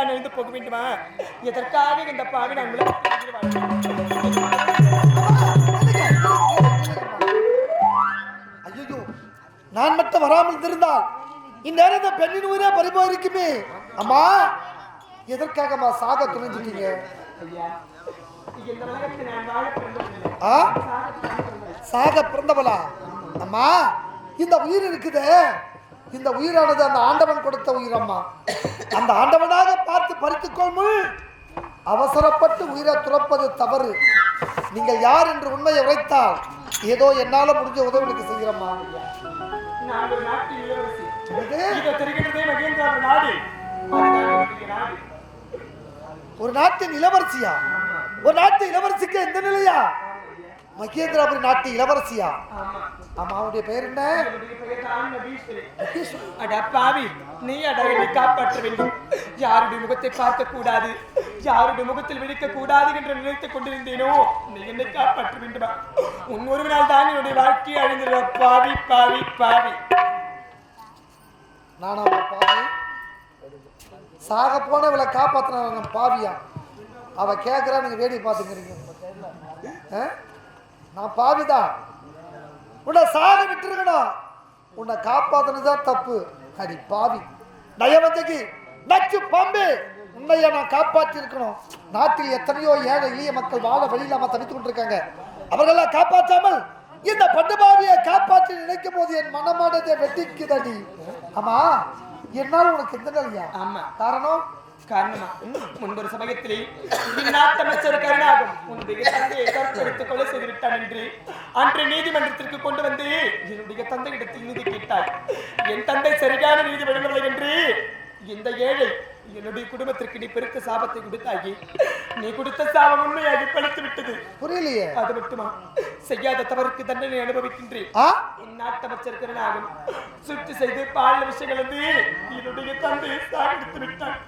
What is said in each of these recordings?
நான் எழுந்து போக வேண்டுமா? எதற்காக இந்த பாவி நான் ஐயோ நான் மட்டும் வராமல் இருந்தால் இந்நேரம் இந்த பெண்ணின் உயிரே பறிபோயிருக்குமே. அம்மா எதற்காகம்மா சாக துணிஞ்சிட்டீங்க? ஆ? சாக பிறந்தவளா? அம்மா இந்த உயிர் இருக்குதே. இந்த உயிரானது அந்த ஆண்டவன் கொடுத்த உயிரம்மா அந்த ஆண்டவனாக பார்த்து பறித்துக்கொள்முள் அவசரப்பட்டு உயிரை துறப்பது தவறு. நீங்கள் யார் என்று உண்மையை உரைத்தால் ஏதோ என்னால முடிஞ்ச உதவிக்கு செய்கிறம்மா. ஒரு நாட்டின் இளவரசியா? ஒரு நாட்டு இளவரசிக்கு எந்த நிலையா? மகேந்திராபுரி நாட்டு இளவரசியா? ஆமா அவனுடைய என்ன? பெயர் தான் நபீஸ்வரி. அட பாவி நீ அட என்னை காப்பாற்ற வேண்டும் யாருடைய முகத்தை பார்க்க கூடாது யாருடைய முகத்தில் விழிக்க கூடாது என்று நினைத்துக் கொண்டிருந்தேனோ? நீ என்னை காப்பாற்ற வேண்டுமா உன் ஒருவனால் தான் என்னுடைய வாழ்க்கை அழிந்துள்ள பாவி பாவி பாவி. நானா பாவி? சாக போன இவளை காப்பாத்தின பாவியா? அவ கேட்கறா நீங்க வேடி பார்த்துக்கிறீங்க? நான் பாவிதான். உன்னை சாக விட்டுருக்கணும் உன்னை காப்பாத்தினதுதான் தப்பு. அடி பாவி. நயவஞ்சகி நச்சு பாம்பு. உன்னைய நான் காப்பாற்றி இருக்கணும் நாட்டில் எத்தனையோ ஏழை எளிய மக்கள் வாழ வழி இல்லாம தவித்துக் கொண்டிருக்காங்க. அவர்களெல்லாம் காப்பாற்றாமல் இந்த பண்டுபாவியை காப்பாற்றி நினைக்கும் போது என் மனமானதை வெட்டிக்குதடி. ஆமா என்னால் உனக்கு எந்த நிலையா? ஆமா. காரணம்? காரணமா முன்பொரு சமயத்திலே அமைச்சர் கருணாகும் உன்னுடைய தந்தையை கற்பெடுத்து கொலை செய்து விட்டான் என்று அன்று நீதிமன்றத்திற்கு கொண்டு வந்து என்னுடைய தந்தையிடத்தில் நீதி கேட்டாய். என் தந்தை சரியான நீதி வழங்கவில்லை என்று இந்த ஏழை என்னுடைய குடும்பத்திற்கு நீ பெருத்த சாபத்தை கொடுத்தாகி நீ கொடுத்த சாபம் உண்மையாகி பழித்து விட்டது. புரியலையே. அது மட்டுமா? செய்யாத தவறுக்கு தண்டனை அனுபவிக்கின்றேன். கருணாகும் சுற்றி செய்து பால் விஷயங்கள் வந்து என்னுடைய தந்தையை சாகடித்து விட்டான்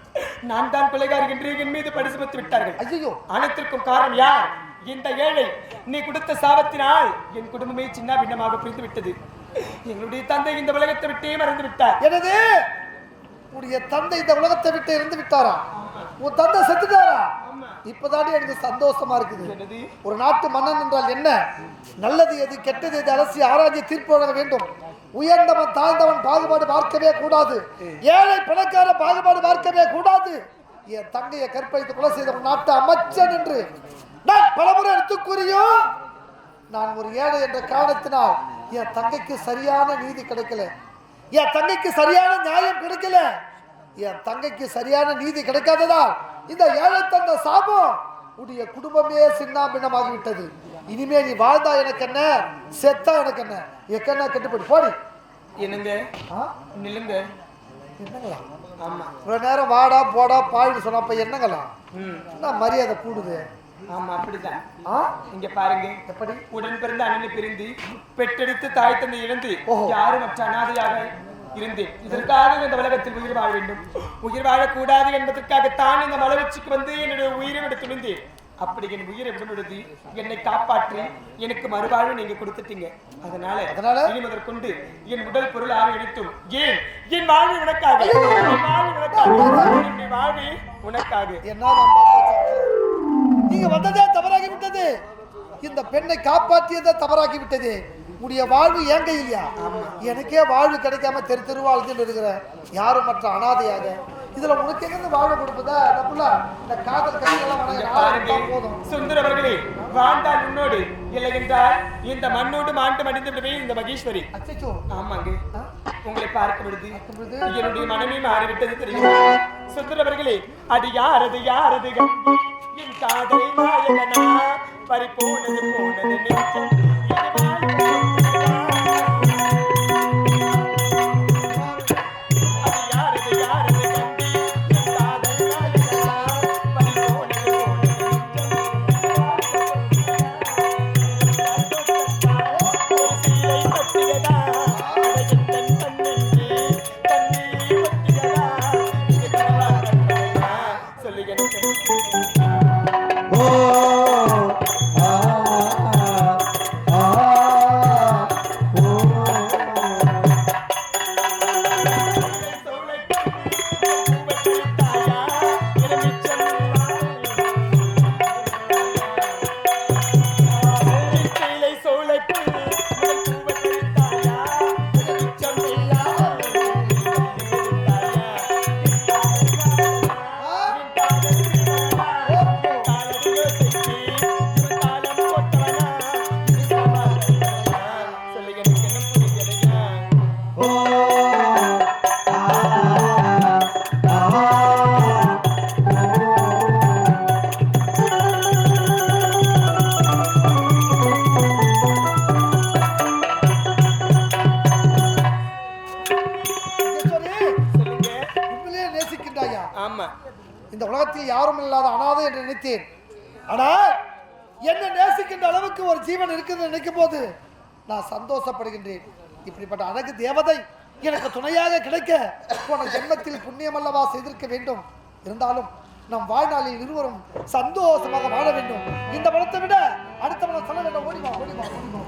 நான் தான் கொலைகாரி என்று என் மீது சுமத்தி விட்டார்கள். ஐயோ அனைத்திற்கும் காரணம் யார்? இந்த ஏழை. நீ கொடுத்த சாபத்தினால் என் குடும்பமே சின்ன பின்னமாக பிரிந்து விட்டது எங்களுடைய தந்தை இந்த உலகத்தை விட்டே மறந்து விட்டார். எனது உடைய தந்தை இந்த உலகத்தை விட்டு இருந்து விட்டாரா? உன் தந்தை செத்துட்டாரா? இப்பதானே எனக்கு சந்தோஷமா இருக்குது. ஒரு நாட்டு மன்னன் என்றால் என்ன? நல்லது எது கெட்டது எது அலசி ஆராய்ச்சி தீர்ப்பு வழங்க வேண்டும். உயர்ந்தவன் தாழ்ந்தவன் பாகுபாடு பார்க்கவே கூடாது. ஏழை பணக்கார பாகுபாடு பார்க்கவே கூடாது. என் தங்கையை கற்பழித்து கொலை செய்த உன் நாட்டு அமைச்சன் என்று நான் பலமுறை எடுத்து கூறியும் நான் ஒரு ஏழை என்ற காரணத்தினால் என் தங்கைக்கு சரியான நீதி கிடைக்கல. என் தங்கைக்கு சரியான நியாயம் கிடைக்கல. என் தங்கைக்கு சரியான நீதி கிடைக்காததால் இந்த ஏழை தந்த சாபம் உடைய குடும்பமே சின்னாபின்னமாகி விட்டது இனிமே நீ வாழ்ந்தா எனக்கு என்ன? செத்தா எனக்கு என்ன? எக்கன்னா கட்டுப்படி போடி. என்னங்க? நில்லுங்க. என்னங்களா? ஆமா. இவ்வளவு நேரம் வாடா போடா பாடின்னு சொன்னப்ப என்னங்களா? என்ன மரியாதை கூடுது? ஆமா அப்படிதான். ஆ? இங்க பாருங்க. எப்படி? உடன் பிறந்த அண்ணனை பிரிந்து பெற்றெடுத்து தாய் தந்தை இழந்து. யாரும் மற்ற அனாதையாக இருந்தேன். இதற்காக இந்த உலகத்தில் உயிர் வாழ வேண்டும். உயிர் வாழக்கூடாது என்பதற்காகத்தான் இந்த மலவச்சிக்கு வந்து என்னுடைய உயிரை விட துணிந்தேன் அப்படி என் உயிரை விடும் பொழுது என்னை காப்பாற்றி எனக்கு மறுவாழ்வு நீங்க கொடுத்துட்டீங்க. அதனால அதனால? இனி முதற்கொண்டு என் உடல் பொருள் ஆவை அளித்தும் ஏன்? என் வாழ்வு உனக்காக. வாழ்வு உனக்காக. வாழ்வு உனக்காக. என்ன? நீங்க வந்ததே தவறாகி விட்டது இந்த பெண்ணை காப்பாற்றியதே தவறாகி விட்டது உடைய வாழ்வு ஏங்க இல்லையா? எனக்கே வாழ்வு கிடைக்காம தெரு தெருவா அழுதுட்டு இருக்கிறேன் யாரும் மற்ற அனாதையாக. இதுல உனக்கு எங்க வாழ்வு கொடுப்பதா? புள்ள இந்த காதல் நாளை போதும். சுந்தர் அவர்களே வாழ்ந்தால் உன்னோடு இல்லை என்றால் இந்த மண்ணோடு மாண்டு மடிந்து விடுவே இந்த மகேஸ்வரி. அச்சோ ஆமாங்க. உங்களை பார்க்கும் பொழுது? என்னுடைய மனமே மாறிவிட்டது தெரியும்? சுந்தர் அவர்களே அது யாரது யாரது? காதலை நாயகனா பறிப்போனது போனது நெஞ்சம். உலகத்தில் யாரும் இல்லாத அனாதை என்று நினைத்தேன். ஆனா என்ன நேசிக்கின்ற அளவுக்கு ஒரு ஜீவன் இருக்குதுன்னு நினைக்கும் போது நான் சந்தோஷப்படுகின்றேன். இப்படிப்பட்ட அழகு தேவதை எனக்கு துணையாக கிடைக்க போன ஜென்மத்தில் புண்ணியம் அல்லவா செய்திருக்க வேண்டும். இருந்தாலும் நம் வாழ்நாளில் இருவரும் சந்தோஷமாக வாழ வேண்டும். இந்த படத்தை விட அடுத்த படம் சொல்ல வேண்டும் ஓடிமா ஓடிமா ஓடிமா